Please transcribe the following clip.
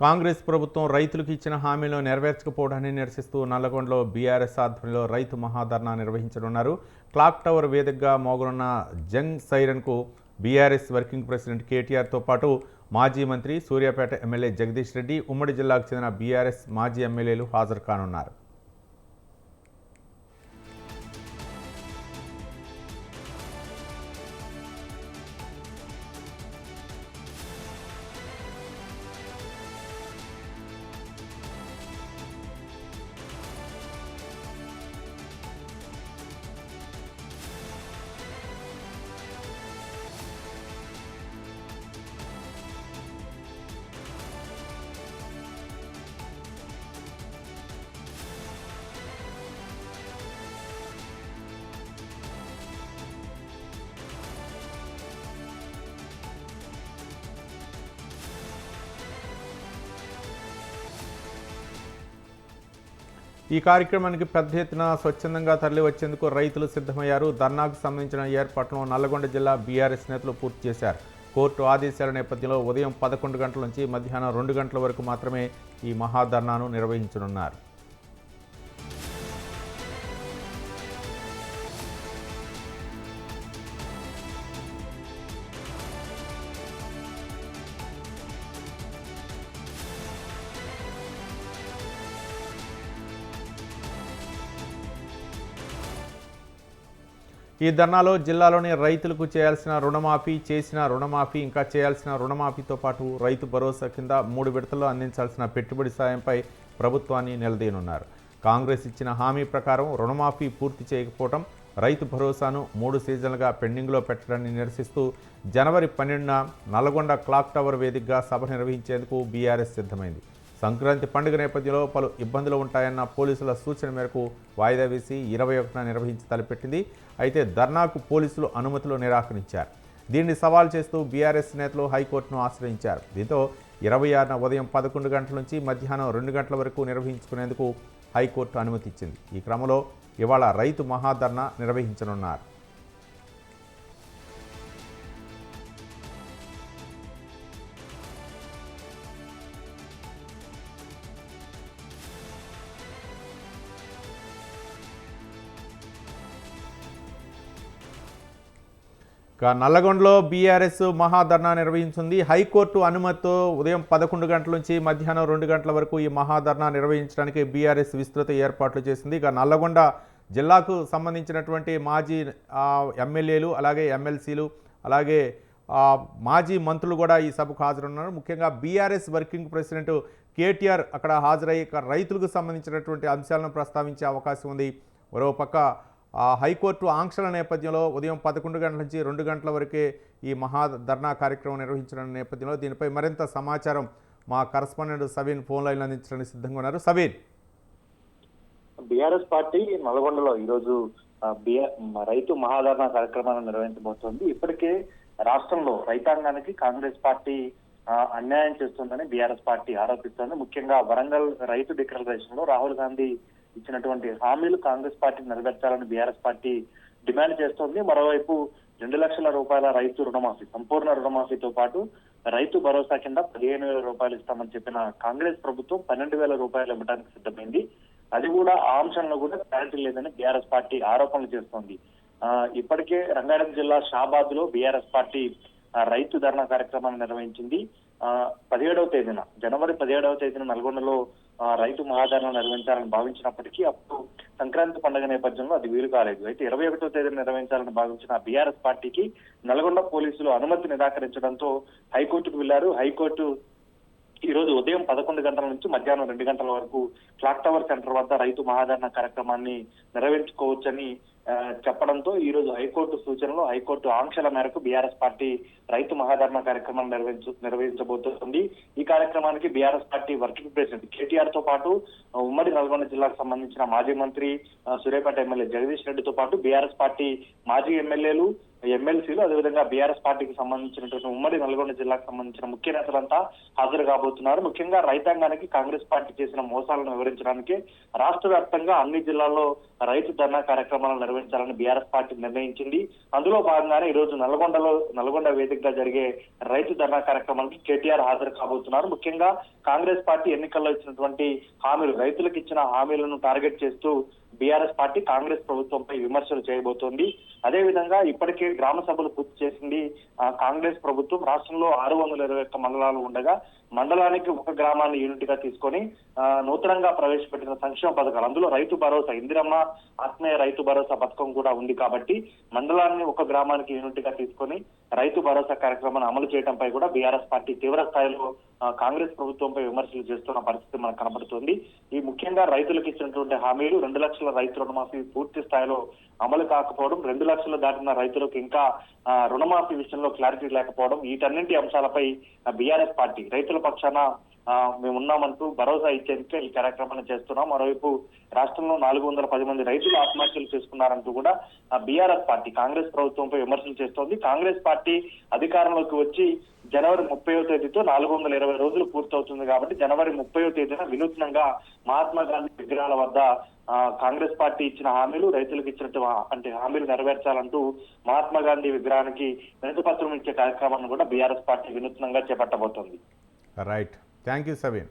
కాంగ్రెస్ ప్రభుత్వం రైతులకు ఇచ్చిన హామీలను నెరవేర్చకపోవడాన్ని నిరసిస్తూ నల్లగొండలో బీఆర్ఎస్ ఆధ్వర్యంలో రైతు మహాధర్నా నిర్వహించనున్నారు. క్లాక్ టవర్ వేదికగా మోగనున్న జంగ్ సైరన్కు బీఆర్ఎస్ వర్కింగ్ ప్రెసిడెంట్ కేటీఆర్తో పాటు మాజీ మంత్రి సూర్యాపేట ఎమ్మెల్యే జగదీష్ రెడ్డి ఉమ్మడి జిల్లాకు చెందిన బీఆర్ఎస్ మాజీ ఎమ్మెల్యేలు హాజరు కానున్నారు. ఈ కార్యక్రమానికి పెద్ద ఎత్తున స్వచ్ఛందంగా తరలి వచ్చేందుకు రైతులు సిద్ధమయ్యారు. ధర్నాకు సంబంధించిన ఏర్పాట్లను నల్గొండ జిల్లా బీఆర్ఎస్ నేతలు పూర్తి చేశారు. కోర్టు ఆదేశాల నేపథ్యంలో ఉదయం పదకొండు గంటల నుంచి మధ్యాహ్నం రెండు గంటల వరకు మాత్రమే ఈ మహాధర్నాను నిర్వహించనున్నారు. ఈ ధర్నాలో జిల్లాలోని రైతులకు చేయాల్సిన రుణమాఫీ చేసిన రుణమాఫీ ఇంకా చేయాల్సిన రుణమాఫీతో పాటు రైతు భరోసా కింద మూడు విడతల్లో అందించాల్సిన పెట్టుబడి సాయంపై ప్రభుత్వాన్ని నిలదీయనున్నారు. కాంగ్రెస్ ఇచ్చిన హామీ ప్రకారం రుణమాఫీ పూర్తి చేయకపోవడం రైతు భరోసాను మూడు సీజన్లుగా పెండింగ్లో పెట్టడాన్ని నిరసిస్తూ జనవరి పన్నెండున నల్గొండ క్లాక్ టవర్ వేదికగా సభ నిర్వహించేందుకు బీఆర్ఎస్ సిద్ధమైంది. సంక్రాంతి పండుగ నేపథ్యంలో పలు ఇబ్బందులు ఉంటాయన్న పోలీసుల సూచన మేరకు వాయిదా వేసి ఇరవై ఒకటిన నిర్వహించి తలపెట్టింది. అయితే ధర్నాకు పోలీసులు అనుమతులు నిరాకరించారు. దీన్ని సవాల్ చేస్తూ బీఆర్ఎస్ నేతలు హైకోర్టును ఆశ్రయించారు. దీంతో ఇరవై ఆరున ఉదయం పదకొండు గంటల నుంచి మధ్యాహ్నం రెండు గంటల వరకు నిర్వహించుకునేందుకు హైకోర్టు అనుమతి ఇచ్చింది ఈ క్రమంలో ఇవాళ రైతు మహాధర్నా నిర్వహించనున్నారు. ఇక నల్లగొండలో బీఆర్ఎస్ మహాధర్నా నిర్వహించింది. హైకోర్టు అనుమతితో ఉదయం పదకొండు గంటల నుంచి మధ్యాహ్నం రెండు గంటల వరకు ఈ మహాధర్నా నిర్వహించడానికి బీఆర్ఎస్ విస్తృత ఏర్పాట్లు చేసింది. ఇక నల్లగొండ జిల్లాకు సంబంధించినటువంటి మాజీ ఎమ్మెల్యేలు అలాగే ఎమ్మెల్సీలు అలాగే మాజీ మంత్రులు కూడా ఈ సభకు హాజరున్నారు. ముఖ్యంగా బీఆర్ఎస్ వర్కింగ్ ప్రెసిడెంట్ కేటీఆర్ అక్కడ హాజరయ్యి రైతులకు సంబంధించినటువంటి అంశాలను ప్రస్తావించే అవకాశం ఉంది. మరోపక్క హైకోర్టు ఆంక్షల నేపథ్యంలో ఉదయం పదకొండు గంటల నుంచి రెండు గంటల వరకే ఈ మహా ధర్నా కార్యక్రమం నిర్వహించిన నేపథ్యంలో దీనిపై మరింత సమాచారం మా కరస్పాండెంట్ సవీన్ ఫోన్ లైన్ అందించడానికి సిద్ధంగా ఉన్నారు. సవీన్. బీఆర్ఎస్ పార్టీ నల్గొండలో ఈరోజు బిఆర్ రైతు మహాధరణ కార్యక్రమాన్ని నిర్వహించబోతోంది. ఇప్పటికే రాష్ట్రంలో రైతాంగానికి కాంగ్రెస్ పార్టీ ఆ, అన్యాయం చేస్తుందని బీఆర్ఎస్ పార్టీ ఆరోపిస్తోంది. ముఖ్యంగా వరంగల్ రైతు డిక్లరేషన్లో రాహుల్ గాంధీ ఇచ్చినటువంటి హామీలు కాంగ్రెస్ పార్టీ నెరవేర్చాలని బీఆర్ఎస్ పార్టీ డిమాండ్ చేస్తోంది. మరోవైపు రెండు లక్షల రూపాయల రైతు రుణమాఫీ సంపూర్ణ రుణమాఫీతో పాటు రైతు భరోసా కింద పదిహేను వేల రూపాయలు ఇస్తామని చెప్పిన కాంగ్రెస్ ప్రభుత్వం పన్నెండు వేల రూపాయలు ఇవ్వడానికి సిద్ధమైంది. అది కూడా ఆ అంశంలో కూడా క్లారిటీ లేదని బీఆర్ఎస్ పార్టీ ఆరోపణలు చేస్తోంది. ఆ, ఇప్పటికే రంగారెడ్డి జిల్లా షాబాద్లో బీఆర్ఎస్ పార్టీ రైతు ధర్నా కార్యక్రమాన్ని నిర్వహించింది. ఆ, పదిహేడవ తేదీన జనవరి పదిహేడవ తేదీన నల్గొండలో రైతు మహాధరణ నిర్వహించాలని భావించినప్పటికీ అప్పుడు సంక్రాంతి పండుగ నేపథ్యంలో అది వీలు కాలేదు. అయితే ఇరవై ఒకటో తేదీన నిర్వహించాలని భావించిన బీఆర్ఎస్ పార్టీకి నల్గొండ పోలీసులు అనుమతి నిరాకరించడంతో హైకోర్టుకు వెళ్ళారు హైకోర్టు ఈ రోజు ఉదయం పదకొండు గంటల నుంచి మధ్యాహ్నం రెండు గంటల వరకు క్లాక్ టవర్ సెంటర్ వద్ద రైతు మహాధరణ కార్యక్రమాన్ని నెరవేర్చుకోవచ్చని ఆ, చెప్పడంతో ఈ రోజు హైకోర్టు సూచనలు హైకోర్టు ఆంక్షల మేరకు బీఆర్ఎస్ పార్టీ రైతు మహాధరణ కార్యక్రమం నిర్వహించు నిర్వహించబోతోంది ఈ కార్యక్రమానికి బీఆర్ఎస్ పార్టీ వర్కింగ్ ప్రెసిడెంట్ కేటీఆర్తో పాటు ఉమ్మడి నల్గొండ జిల్లాకు సంబంధించిన మాజీ మంత్రి సూర్యాపేట ఎమ్మెల్యే జగదీష్ రెడ్డితో పాటు బీఆర్ఎస్ పార్టీ మాజీ ఎమ్మెల్యేలు ఎమ్మెల్సీలు అదేవిధంగా బీఆర్ఎస్ పార్టీకి సంబంధించినటువంటి ఉమ్మడి నల్గొండ జిల్లాకు సంబంధించిన ముఖ్య నేతలంతా హాజరు కాబోతున్నారు. ముఖ్యంగా రైతాంగానికి కాంగ్రెస్ పార్టీ చేసిన మోసాలను వివరించడానికి రాష్ట్ర వ్యాప్తంగా అన్ని జిల్లాల్లో రైతు ధర్నా కార్యక్రమాలను నిర్వహించాలని బీఆర్ఎస్ పార్టీ నిర్ణయించింది. అందులో భాగంగానే ఈ రోజు నల్గొండలో నల్గొండ వేదికగా జరిగే రైతు ధర్నా కార్యక్రమానికి కేటీఆర్ హాజరు కాబోతున్నారు. ముఖ్యంగా కాంగ్రెస్ పార్టీ ఎన్నికల్లో ఇచ్చినటువంటి హామీలు రైతులకు ఇచ్చిన హామీలను టార్గెట్ చేస్తూ బీఆర్ఎస్ పార్టీ కాంగ్రెస్ ప్రభుత్వంపై విమర్శలు చేయబోతోంది. అదేవిధంగా ఇప్పటికే గ్రామ సభలు పూర్తి చేసింది. కాంగ్రెస్ ప్రభుత్వం రాష్ట్రంలో ఆరు వందల ఇరవై ఒక్క మండలాలు ఉండగా మండలానికి ఒక గ్రామాన్ని యూనిట్గా తీసుకొని ఆ, నూతనంగా ప్రవేశపెట్టిన సంక్షేమ పథకాలు. అందులో రైతు భరోసా ఇందిరమ్మ ఆత్మీయ రైతు భరోసా పథకం కూడా ఉంది కాబట్టి మండలాన్ని ఒక గ్రామానికి యూనిట్గా తీసుకొని రైతు భరోసా కార్యక్రమాన్ని అమలు చేయడంపై కూడా బీఆర్ఎస్ పార్టీ తీవ్ర స్థాయిలో కాంగ్రెస్ ప్రభుత్వంపై విమర్శలు చేస్తున్న పరిస్థితి మనకు కనబడుతుంది. ఈ ముఖ్యంగా రైతులకు ఇచ్చినటువంటి హామీలు రెండు లక్షల రైతు రుణమాఫీ పూర్తి స్థాయిలో అమలు కాకపోవడం రెండు లక్షలు దాటిన రైతులకు ఇంకా రుణమాఫీ విషయంలో క్లారిటీ లేకపోవడం వీటన్నింటి అంశాలపై బీఆర్ఎస్ పార్టీ రైతుల పక్షాన మేము ఉన్నామంటూ భరోసా ఇచ్చేందుకే ఈ కార్యక్రమాన్ని చేస్తున్నాం. మరోవైపు రాష్ట్రంలో నాలుగు వందల పది మంది రైతులు ఆత్మహత్యలు చేసుకున్నారంటూ కూడా బీఆర్ఎస్ పార్టీ కాంగ్రెస్ ప్రభుత్వంపై విమర్శలు చేస్తోంది. కాంగ్రెస్ పార్టీ అధికారంలోకి వచ్చి జనవరి ముప్పైవ తేదీతో నాలుగు వందల ఇరవై రోజులు పూర్తవుతుంది కాబట్టి జనవరి ముప్పైవ తేదీన వినూత్నంగా మహాత్మా గాంధీ విగ్రహాల వద్ద ఆ, కాంగ్రెస్ పార్టీ ఇచ్చిన హామీలు రైతులకు ఇచ్చినట్టు అంటే హామీలు నెరవేర్చాలంటూ మహాత్మా గాంధీ విగ్రహానికి వినతిపత్రం ఇచ్చే కార్యక్రమాన్ని కూడా బీఆర్ఎస్ పార్టీ వినూత్నంగా చేపట్టబోతోంది. Right thank you Sabeen